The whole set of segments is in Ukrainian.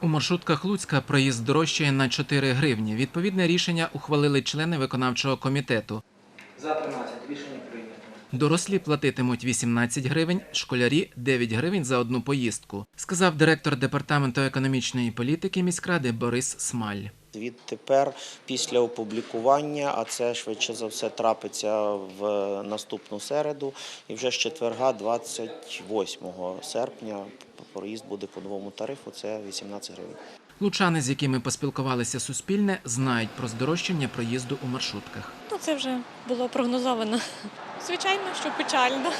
У маршрутках Луцька проїзд дорожчає на 4 гривні. Відповідне рішення ухвалили члени виконавчого комітету. За 13. Рішення прийнято. Дорослі платитимуть 18 гривень, школярі 9 гривень за одну поїздку, сказав директор департаменту економічної політики міськради Борис Смаль. Відтепер, після опублікування, а це швидше за все трапиться в наступну середу, і вже з четверга, 28 серпня, проїзд буде по новому тарифу, це 18 гривень. Лучани, з якими поспілкувалися Суспільне, знають про здорожчання проїзду у маршрутках. Ну, це вже було прогнозовано. Звичайно, що печально,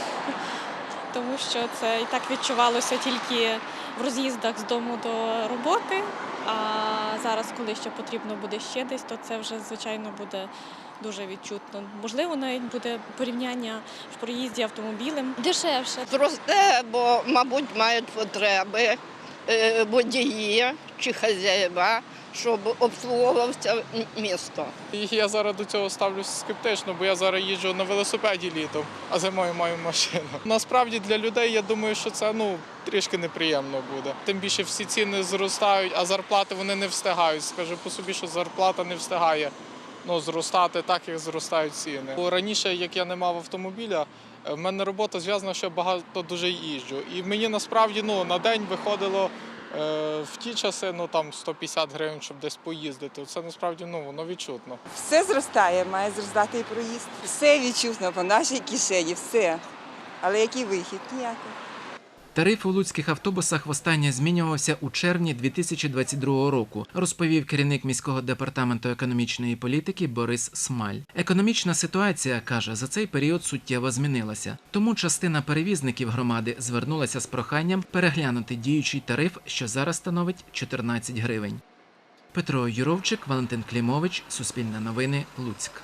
тому що це і так відчувалося тільки в роз'їздах з дому до роботи. А зараз, коли ще потрібно буде ще десь, то це вже звичайно буде дуже відчутно. Можливо, навіть буде порівняння в проїзді автомобілем дешевше. Зросте, бо, мабуть, мають потреби е, водії чи хазяїва, щоб обслуговувався місто. Я зараз до цього ставлюся скептично, бо я зараз їжджу на велосипеді літом, а зимою маю машину. Насправді для людей я думаю, що це ну трішки неприємно буде. Тим більше всі ціни зростають, а зарплати вони не встигають. Скажу по собі, що зарплата не встигає ну, зростати так, як зростають ціни. Бо раніше, як я не мав автомобіля, е, в мене робота зв'язана, що багато дуже їжджу. І мені насправді ну, на день виходило. Е, В ті часи ну там 150 гривень, щоб десь поїздити. Це насправді ну воно відчутно. Все зростає, має зростати і проїзд. Все відчутно по нашій кишені, все. Але який вихід? Ніякий. Тариф у луцьких автобусах востаннє змінювався у червні 2022 року, розповів керівник міського департаменту економічної політики Борис Смаль. Економічна ситуація каже за цей період суттєво змінилася. Тому частина перевізників громади звернулася з проханням переглянути діючий тариф, що зараз становить 14 гривень. Петро Юровчик, Валентин Клімович, Суспільне новини, Луцьк.